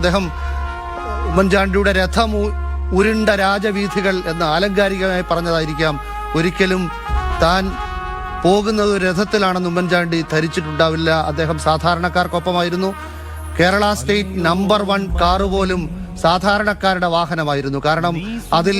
അദ്ദേഹം ഉമ്മൻചാണ്ടിയുടെ രഥം ഉരുണ്ട രാജവീഥികൾ എന്ന് ആലങ്കാരികമായി പറഞ്ഞതായിരിക്കാം. ഒരിക്കലും താൻ പോകുന്നത് രഥത്തിലാണെന്ന് ഉമ്മൻചാണ്ടി ധരിച്ചിട്ടുണ്ടാവില്ല. അദ്ദേഹം സാധാരണക്കാർക്കൊപ്പമായിരുന്നു. Kerala state number one car പോലും സാധാരണക്കാരുടെ വാഹനമായിരുന്നു. കാരണം അതിൽ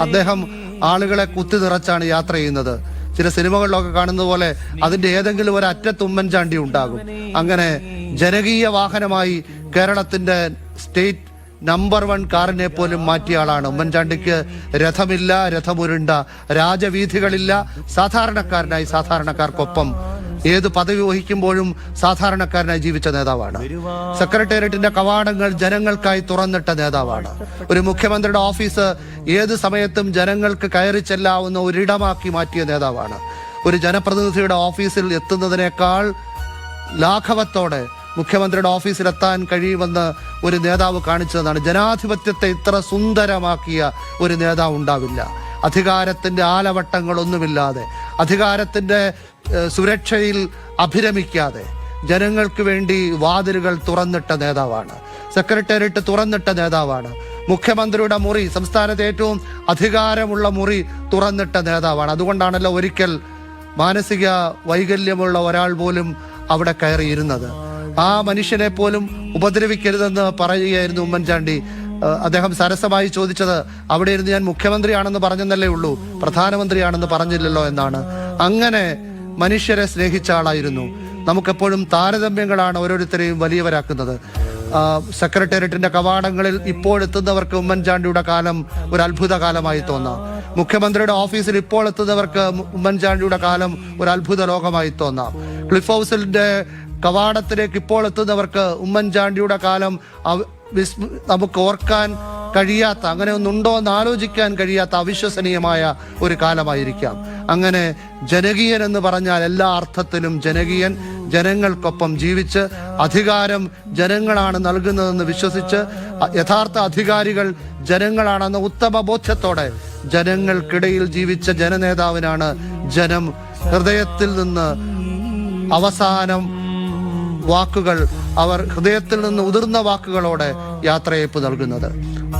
അദ്ദേഹം ആളുകളെ കുത്തി നിറച്ചാണ് യാത്ര ചെയ്യുന്നത്. ചില സിനിമകളിലൊക്കെ കാണുന്ന പോലെ അതിന്റെ ഏതെങ്കിലും ഒരു അറ്റത്ത് ഉമ്മൻചാണ്ടി ഉണ്ടാകും. അങ്ങനെ ജനകീയ വാഹനമായി കേരളത്തിന്റെ സ്റ്റേറ്റ് നമ്പർ വൺ കാറിനെ പോലും മാറ്റിയ ആളാണ്. ഉമ്മൻചാണ്ടിക്ക് രഥമില്ല രഥമുരുണ്ട രാജവീഥികളില്ല. സാധാരണക്കാരനായി സാധാരണക്കാർക്കൊപ്പം ഏത് പദവി വഹിക്കുമ്പോഴും സാധാരണക്കാരനായി ജീവിച്ച നേതാവാണ്. സെക്രട്ടേറിയറ്റിന്റെ കവാടങ്ങൾ ജനങ്ങൾക്കായി തുറന്നിട്ട നേതാവാണ്. ഒരു മുഖ്യമന്ത്രിയുടെ ഓഫീസ് ഏത് സമയത്തും ജനങ്ങൾക്ക് കയറി ചെല്ലാവുന്ന ഒരിടമാക്കി മാറ്റിയ നേതാവാണ്. ഒരു ജനപ്രതിനിധിയുടെ ഓഫീസിൽ എത്തുന്നതിനേക്കാൾ ലാഘവത്തോടെ മുഖ്യമന്ത്രിയുടെ ഓഫീസിലെത്താൻ കഴിയുമെന്ന് ഒരു നേതാവ് കാണിച്ചതാണ്. ജനാധിപത്യത്തെ ഇത്ര സുന്ദരമാക്കിയ ഒരു നേതാവ് ഉണ്ടാവില്ല. അധികാരത്തിന്റെ ആലവട്ടങ്ങളൊന്നുമില്ലാതെ അധികാരത്തിന്റെ സുരക്ഷയിൽ അഭിരമിക്കാതെ ജനങ്ങൾക്ക് വേണ്ടി വാതിലുകൾ തുറന്നിട്ട നേതാവാണ്. സെക്രട്ടേറിയറ്റ് തുറന്നിട്ട നേതാവാണ്. മുഖ്യമന്ത്രിയുടെ മുറി സംസ്ഥാനത്തെ ഏറ്റവും അധികാരമുള്ള മുറി തുറന്നിട്ട നേതാവാണ്. അതുകൊണ്ടാണല്ലോ ഒരിക്കൽ മാനസിക വൈകല്യമുള്ള ഒരാൾ പോലും അവിടെ കയറിയിരുന്നത്. ആ മനുഷ്യനെ പോലും ഉപദ്രവിക്കരുതെന്ന് പറയുകയായിരുന്നു ഉമ്മൻചാണ്ടി. അദ്ദേഹം സരസമായി ചോദിച്ചത് അവിടെ ഇരുന്ന് ഞാൻ മുഖ്യമന്ത്രിയാണെന്ന് പറഞ്ഞെന്നല്ലേ ഉള്ളൂ. പ്രധാനമന്ത്രിയാണെന്ന് പറഞ്ഞില്ലല്ലോ എന്നാണ്. അങ്ങനെ മനുഷ്യരെ സ്നേഹിച്ച ആളായിരുന്നു. നമുക്കെപ്പോഴും താരതമ്യങ്ങളാണ് ഓരോരുത്തരെയും വലിയവരാക്കുന്നത്. സെക്രട്ടേറിയറ്റിന്റെ കവാടങ്ങളിൽ ഇപ്പോൾ എത്തുന്നവർക്ക് ഉമ്മൻചാണ്ടിയുടെ കാലം ഒരു അത്ഭുത കാലമായി തോന്നാം. മുഖ്യമന്ത്രിയുടെ ഓഫീസിൽ ഇപ്പോൾ എത്തുന്നവർക്ക് ഉമ്മൻചാണ്ടിയുടെ കാലം ഒരു അത്ഭുത ലോകമായി തോന്നാം. ക്ലിഫ് ഹൗസിന്റെ കവാടത്തിലേക്ക് ഇപ്പോൾ എത്തുന്നവർക്ക് ഉമ്മൻചാണ്ടിയുടെ കാലം നമുക്ക് ഓർക്കാൻ കഴിയാത്ത അങ്ങനെ ഒന്നുണ്ടോ എന്ന് ആലോചിക്കാൻ കഴിയാത്ത അവിശ്വസനീയമായ ഒരു കാലമായിരിക്കാം. അങ്ങനെ ജനകീയൻ എന്ന് പറഞ്ഞാൽ എല്ലാ അർത്ഥത്തിലും ജനകീയൻ ജനങ്ങൾക്കൊപ്പം ജീവിച്ച് അധികാരം ജനങ്ങളാണ് നൽകുന്നതെന്ന് വിശ്വസിച്ച് യഥാർത്ഥ അധികാരികൾ ജനങ്ങളാണെന്ന ഉത്തമ ബോധ്യത്തോടെ ജനങ്ങൾക്കിടയിൽ ജീവിച്ച ജനനേതാവിനാണ് ജനം. ഹൃദയത്തിൽ നിന്ന് അവസാനം വാക്കുകൾ അവർ ഹൃദയത്തിൽ നിന്ന് ഉതിർന്ന വാക്കുകളോടെ യാത്രയപ്പ് നൽകുന്നത്.